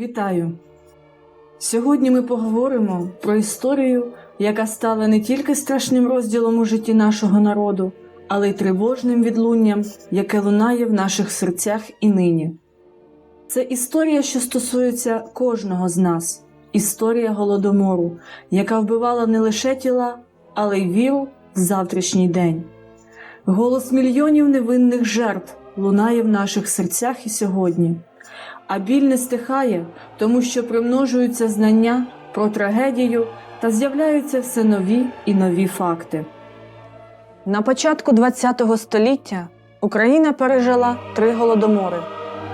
Вітаю! Сьогодні ми поговоримо про історію, яка стала не тільки страшним розділом у житті нашого народу, але й тривожним відлунням, яке лунає в наших серцях і нині. Це історія, що стосується кожного з нас, історія голодомору, яка вбивала не лише тіла, але й віру в завтрашній день. Голос мільйонів невинних жертв лунає в наших серцях і сьогодні. А біль не стихає, тому що примножуються знання про трагедію та з'являються все нові і нові факти. На початку ХХ століття Україна пережила три голодомори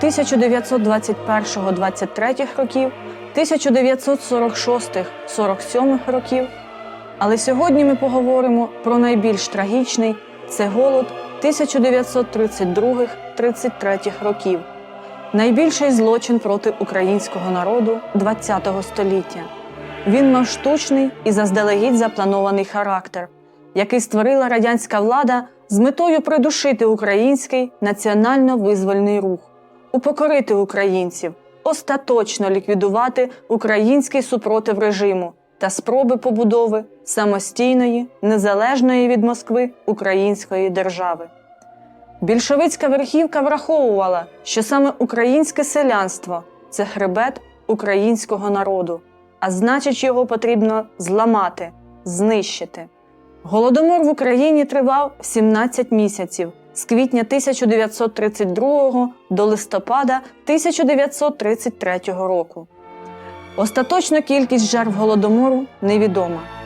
1921-23 років, 1946-47 років. Але сьогодні ми поговоримо про найбільш трагічний це голод 1932-33 років. Найбільший злочин проти українського народу ХХ століття. Він мав штучний і заздалегідь запланований характер, який створила радянська влада з метою придушити український національно-визвольний рух, упокорити українців, остаточно ліквідувати український супротив режиму та спроби побудови самостійної, незалежної від Москви української держави. Більшовицька верхівка враховувала, що саме українське селянство це хребет українського народу, а значить, його потрібно зламати, знищити. Голодомор в Україні тривав 17 місяців з квітня 1932 до листопада 1933 року. Остаточна кількість жертв голодомору невідома.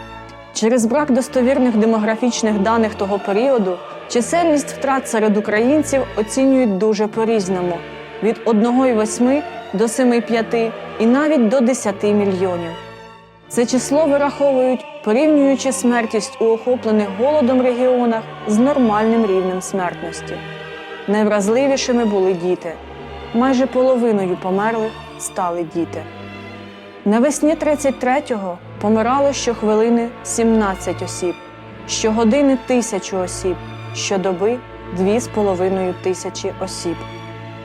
Через брак достовірних демографічних даних того періоду чисельність втрат серед українців оцінюють дуже по-різному від 1,8 до 7,5 і навіть до 10 мільйонів. Це число вираховують, порівнюючи смертність у охоплених голодом регіонах з нормальним рівнем смертності. Найвразливішими були діти. Майже половиною померлих стали діти. Навесні 33-го помирало щохвилини 17 осіб, щогодини тисячу осіб, щодоби 2,5 тисячі осіб.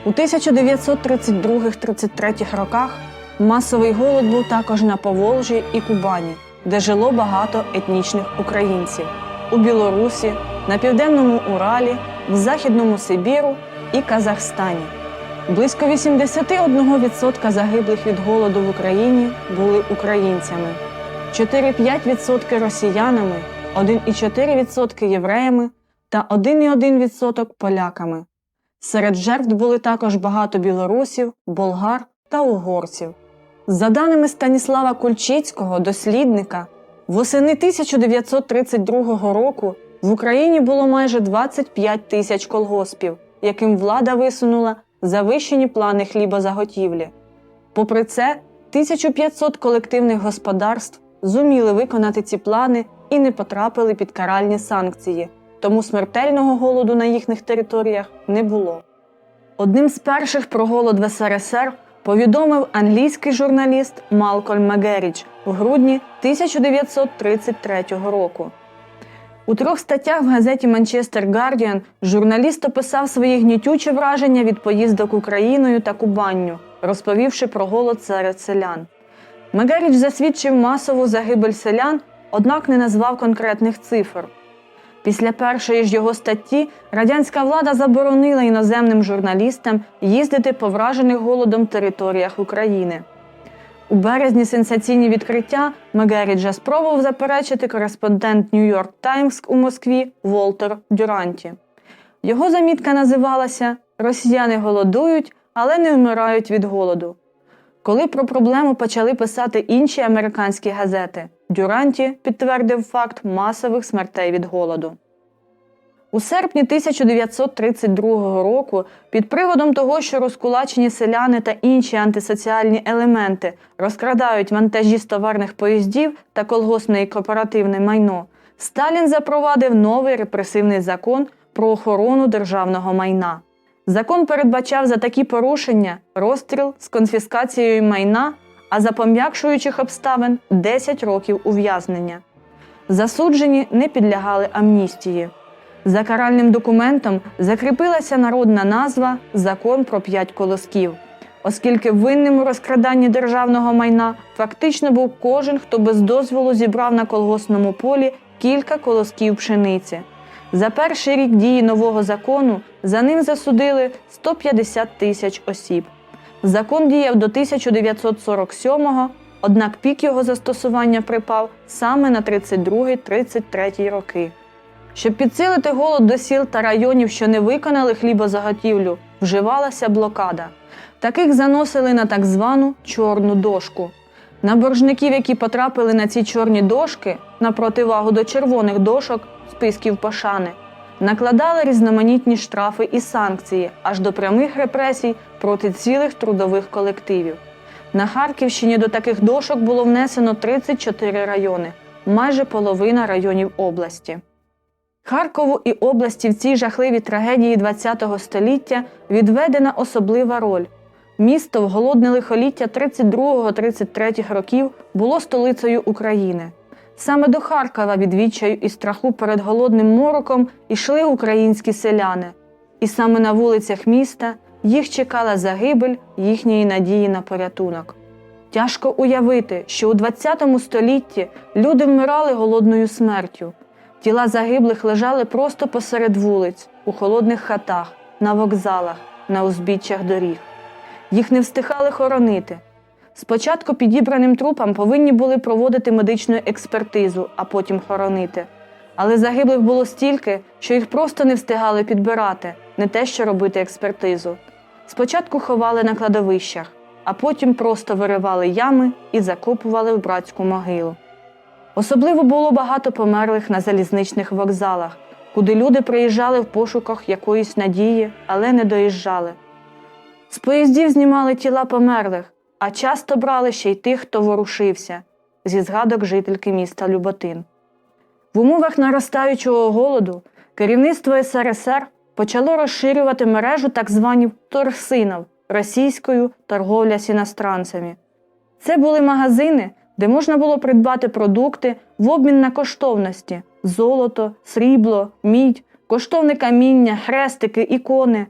У 1932-33 роках масовий голод був також на Поволжі і Кубані, де жило багато етнічних українців у Білорусі, на південному Уралі, в Західному Сибіру і Казахстані. Близько 81% загиблих від голоду в Україні були українцями, 4,5% росіянами, 1,4% євреями та 1,1% поляками. Серед жертв були також багато білорусів, болгар та угорців. За даними Станіслава Кульчицького, дослідника, восени 1932 року в Україні було майже 25 тисяч колгоспів, яким влада висунула завищені плани хлібозаготівлі. Попри це, 1500 колективних господарств зуміли виконати ці плани і не потрапили під каральні санкції, тому смертельного голоду на їхніх територіях не було. Одним з перших про голод в СРСР повідомив англійський журналіст Малкольм Магеріч в грудні 1933 року. У трьох статтях в газеті Манчестер Гардіан журналіст описав свої гнітючі враження від поїздок Україною та Кубанню, розповівши про голод серед селян. Мегеріч засвідчив масову загибель селян, однак не назвав конкретних цифр. Після першої ж його статті радянська влада заборонила іноземним журналістам їздити по вражених голодом територіях України. У березні сенсаційні відкриття Мегеріджа спробував заперечити кореспондент Нью-Йорк Таймс у Москві Волтер Дюранті. Його замітка називалася Росіяни голодують, але не вмирають від голоду. Коли про проблему почали писати інші американські газети, Дюранті підтвердив факт масових смертей від голоду. У серпні 1932 року, під приводом того, що розкулачені селяни та інші антисоціальні елементи розкрадають вантажі з товарних поїздів та колгоспне і кооперативне майно, Сталін запровадив новий репресивний закон про охорону державного майна. Закон передбачав за такі порушення розстріл з конфіскацією майна, а за пом'якшуючих обставин 10 років ув'язнення. Засуджені не підлягали амністії. За каральним документом закріпилася народна назва Закон про п'ять колосків, оскільки винним у розкраданні державного майна фактично був кожен, хто без дозволу зібрав на колгоспному полі кілька колосків пшениці. За перший рік дії нового закону за ним засудили 150 тисяч осіб. Закон діяв до 1947-го, однак пік його застосування припав саме на 32-33 роки. Щоб підсилити голод до сіл та районів, що не виконали хлібозаготівлю, вживалася блокада. Таких заносили на так звану чорну дошку. На боржників, які потрапили на ці чорні дошки, на противагу до червоних дошок списків пошани, накладали різноманітні штрафи і санкції аж до прямих репресій проти цілих трудових колективів. На Харківщині до таких дошок було внесено 34 райони, майже половина районів області. Харкову і області в цій жахливій трагедії ХХ століття відведена особлива роль. Місто в голодне лихоліття 32-33 років було столицею України. Саме до Харкова від відчаю і страху перед голодним мороком ішли українські селяни, і саме на вулицях міста їх чекала загибель їхньої надії на порятунок. Тяжко уявити, що у ХХ столітті люди вмирали голодною смертю. Тіла загиблих лежали просто посеред вулиць, у холодних хатах, на вокзалах, на узбіччях доріг. Їх не встигали хоронити. Спочатку підібраним трупам повинні були проводити медичну експертизу, а потім хоронити. Але загиблих було стільки, що їх просто не встигали підбирати, не те, що робити експертизу. Спочатку ховали на кладовищах, а потім просто виривали ями і закопували в братську могилу. Особливо було багато померлих на залізничних вокзалах, куди люди приїжджали в пошуках якоїсь надії, але не доїжджали. З поїздів знімали тіла померлих, а часто брали ще й тих, хто ворушився, зі згадок жительки міста Люботин. В умовах наростаючого голоду керівництво СРСР почало розширювати мережу так званів торсинов російською торговля з іностранцями. Це були магазини, де можна було придбати продукти в обмін на коштовності золото, срібло, мідь, коштовне каміння, хрестики, ікони.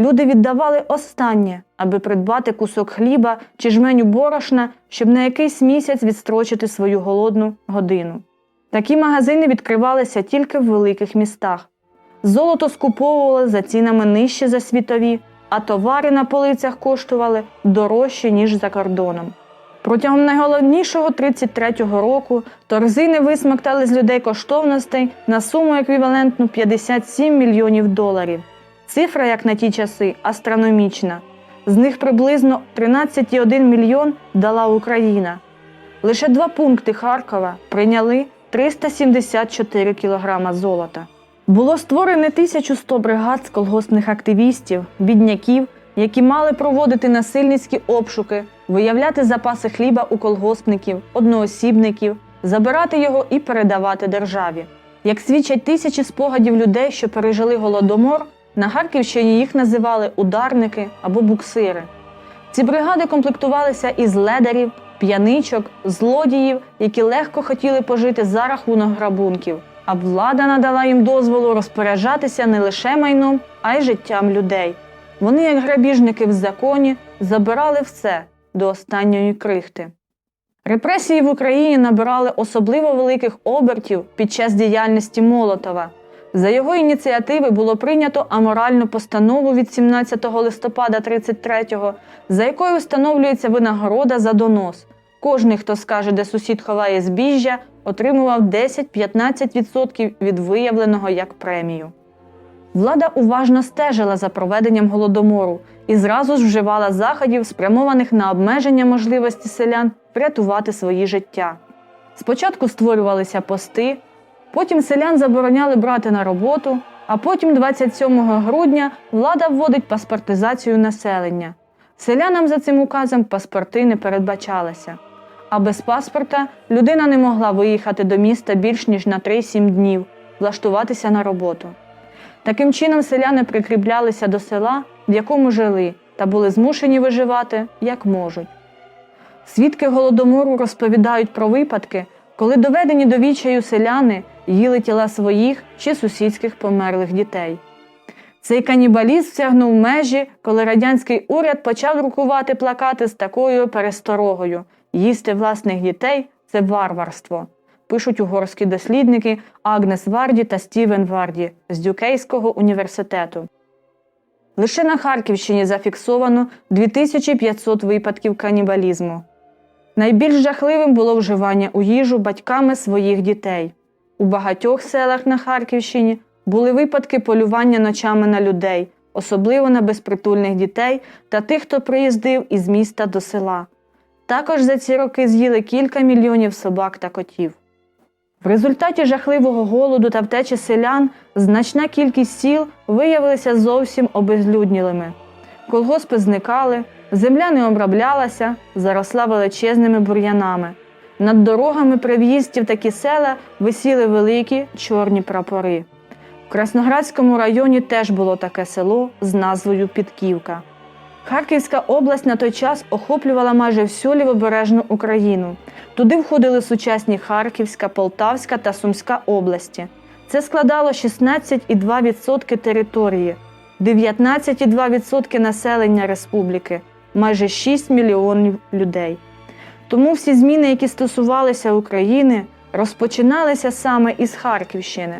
Люди віддавали останнє, аби придбати кусок хліба чи жменю борошна, щоб на якийсь місяць відстрочити свою голодну годину. Такі магазини відкривалися тільки в великих містах. Золото скуповували за цінами нижче за світові, а товари на полицях коштували дорожче, ніж за кордоном. Протягом найголовнішого 33-го року торзини висмоктали з людей коштовностей на суму еквівалентну 57 мільйонів доларів. Цифра, як на ті часи, астрономічна. З них приблизно 13,1 мільйон дала Україна. Лише два пункти Харкова прийняли 374 кілограма золота. Було створено 1100 бригад з колгоспних активістів, бідняків, які мали проводити насильницькі обшуки, виявляти запаси хліба у колгоспників, одноосібників, забирати його і передавати державі. Як свідчать тисячі спогадів людей, що пережили голодомор, на Харківщині їх називали ударники або буксири. Ці бригади комплектувалися із ледарів, п'яничок, злодіїв, які легко хотіли пожити за рахунок грабунків, а влада надала їм дозволу розпоряджатися не лише майном, а й життям людей. Вони, як грабіжники в законі, забирали все до останньої крихти. Репресії в Україні набирали особливо великих обертів під час діяльності Молотова. За його ініціативи було прийнято аморальну постанову від 17 листопада 33-го, за якою встановлюється винагорода за донос. Кожний, хто скаже, де сусід ховає збіжжя, отримував 10-15% від виявленого як премію. Влада уважно стежила за проведенням голодомору і зразу ж вживала заходів, спрямованих на обмеження можливості селян врятувати свої життя. Спочатку створювалися пости, потім селян забороняли брати на роботу, а потім, 27 грудня, влада вводить паспортизацію населення. Селянам за цим указом паспорти не передбачалися. А без паспорта людина не могла виїхати до міста більш ніж на 3-7 днів, влаштуватися на роботу. Таким чином селяни прикріплялися до села, в якому жили, та були змушені виживати як можуть. Свідки голодомору розповідають про випадки, коли доведені до відчаю селяни їли тіла своїх чи сусідських померлих дітей. Цей канібалізм сягнув межі, коли радянський уряд почав друкувати плакати з такою пересторогою їсти власних дітей це варварство. Пишуть угорські дослідники Агнес Варді та Стівен Варді з Дюкейського університету. Лише на Харківщині зафіксовано 2500 випадків канібалізму. Найбільш жахливим було вживання у їжу батьками своїх дітей. У багатьох селах на Харківщині були випадки полювання ночами на людей, особливо на безпритульних дітей та тих, хто приїздив із міста до села. Також за ці роки з'їли кілька мільйонів собак та котів. В результаті жахливого голоду та втечі селян значна кількість сіл виявилися зовсім обезлюднілими. Колгоспи зникали, земля не оброблялася, заросла величезними бур'янами. Над дорогами при в'їзді в такі села висіли великі чорні прапори. В Красноградському районі теж було таке село з назвою Підківка. Харківська область на той час охоплювала майже всю лівобережну Україну. Туди входили сучасні Харківська, Полтавська та Сумська області. Це складало 16,2% території, 19,2% населення республіки, майже 6 мільйонів людей. Тому всі зміни, які стосувалися України, розпочиналися саме із Харківщини.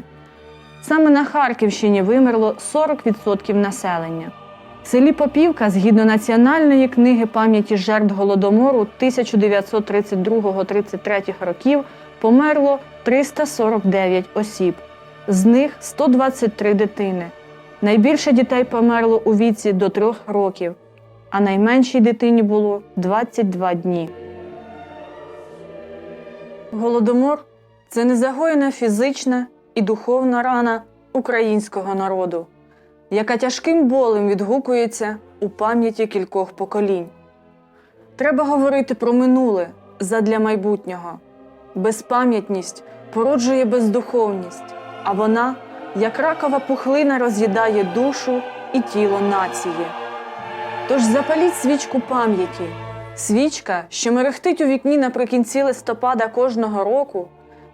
Саме на Харківщині вимерло 40% населення. В селі Попівка, згідно Національної книги пам'яті жертв Голодомору 1932-33 років, померло 349 осіб, з них 123 дитини. Найбільше дітей померло у віці до 3 років, а найменшій дитині було 22 дні. Голодомор це незагоєна фізична і духовна рана українського народу, яка тяжким болем відгукується у пам'яті кількох поколінь. Треба говорити про минуле задля майбутнього. Безпам'ятність породжує бездуховність, а вона, як ракова пухлина, роз'їдає душу і тіло нації. Тож запаліть свічку пам'яті. Свічка, що мерехтить у вікні наприкінці листопада кожного року,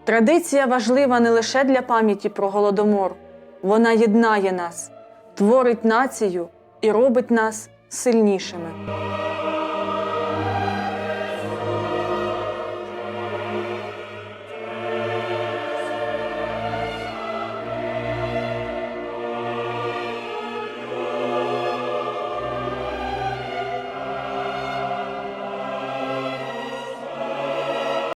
традиція важлива не лише для пам'яті про голодомор, вона єднає нас, творить націю і робить нас сильнішими.